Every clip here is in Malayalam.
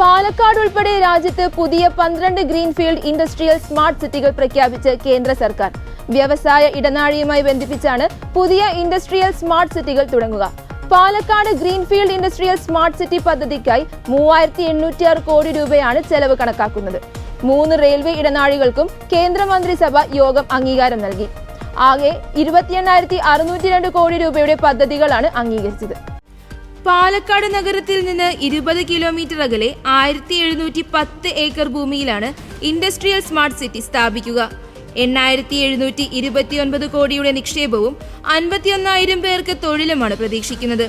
പാലക്കാട് ഉൾപ്പെടെ രാജ്യത്ത് പുതിയ പന്ത്രണ്ട് ഗ്രീൻഫീൽഡ് ഇൻഡസ്ട്രിയൽ സ്മാർട്ട് സിറ്റികൾ പ്രഖ്യാപിച്ച് കേന്ദ്ര സർക്കാർ. വ്യവസായ ഇടനാഴിയുമായി ബന്ധിപ്പിച്ചാണ് പുതിയ ഇൻഡസ്ട്രിയൽ സ്മാർട്ട് സിറ്റികൾ തുടങ്ങുക. Palakkad greenfield industrial smart city പദ്ധതിക്കായി മൂവായിരത്തി എണ്ണൂറ്റി ആറ് കോടി രൂപയാണ് ചെലവ് കണക്കാക്കുന്നത്. മൂന്ന് റെയിൽവേ ഇടനാഴികൾക്കും കേന്ദ്രമന്ത്രിസഭ യോഗം അംഗീകാരം നൽകി. ആകെ ഇരുപത്തിയെണ്ണായിരത്തി അറുന്നൂറ്റി രണ്ട് കോടി രൂപയുടെ പദ്ധതികളാണ് അംഗീകരിച്ചത്. പാലക്കാട് നഗരത്തിൽ നിന്ന് ഇരുപത് കിലോമീറ്റർ അകലെ ആയിരത്തി എഴുന്നൂറ്റി പത്ത് ഏക്കർ ഭൂമിയിലാണ് ഇൻഡസ്ട്രിയൽ സ്മാർട്ട് സിറ്റി സ്ഥാപിക്കുക. എണ്ണായിരത്തി എഴുന്നൂറ്റി ഇരുപത്തിയൊൻപത് കോടിയുടെ നിക്ഷേപവും അൻപത്തിയൊന്നായിരം പേർക്ക് തൊഴിലുമാണ് പ്രതീക്ഷിക്കുന്നത്.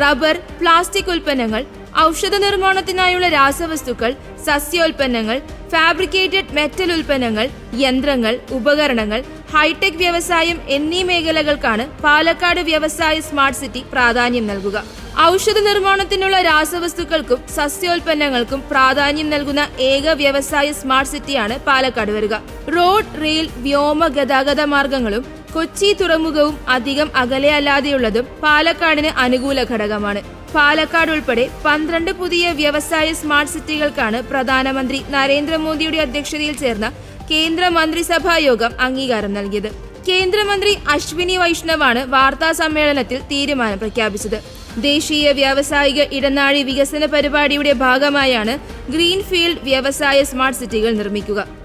റബ്ബർ പ്ലാസ്റ്റിക് ഉൽപ്പന്നങ്ങൾ ഔഷധ നിർമ്മാണത്തിനായുള്ള രാസവസ്തുക്കൾ സസ്യോൽപ്പന്നങ്ങൾ ഫാബ്രിക്കേറ്റഡ് മെറ്റൽ ഉൽപ്പന്നങ്ങൾ യന്ത്രങ്ങൾ ഉപകരണങ്ങൾ ഹൈടെക് വ്യവസായം എന്നീ മേഖലകൾക്കാണ് പാലക്കാട് വ്യവസായ സ്മാർട്ട് സിറ്റി പ്രാധാന്യം നൽകുക. ഔഷധ നിർമ്മാണത്തിനുള്ള രാസവസ്തുക്കൾക്കും സസ്യോൽപ്പന്നങ്ങൾക്കും പ്രാധാന്യം നൽകുന്ന ഏക വ്യവസായ സ്മാർട്ട് സിറ്റിയാണ് പാലക്കാട് വരിക. റോഡ് റെയിൽ വ്യോമ ഗതാഗത മാർഗങ്ങളും കൊച്ചി തുറമുഖവും അധികം അകലെയല്ലാതെയുള്ളതും പാലക്കാടിന് അനുകൂല ഘടകമാണ്. പാലക്കാട് ഉൾപ്പെടെ പന്ത്രണ്ട് പുതിയ വ്യവസായ സ്മാർട്ട് സിറ്റികൾക്കാണ് പ്രധാനമന്ത്രി നരേന്ദ്രമോദിയുടെ അധ്യക്ഷതയിൽ ചേർന്ന കേന്ദ്ര മന്ത്രിസഭാ യോഗം അംഗീകാരം നൽകിയത്. കേന്ദ്രമന്ത്രി അശ്വിനി വൈഷ്ണവാണ് വാർത്താ സമ്മേളനത്തിൽ തീരുമാനം പ്രഖ്യാപിച്ചത്. ദേശീയ വ്യാവസായിക ഇടനാഴി വികസന പരിപാടിയുടെ ഭാഗമായാണ് ഗ്രീൻഫീൽഡ് വ്യവസായ സ്മാർട്ട് സിറ്റികൾ നിർമ്മിക്കുക.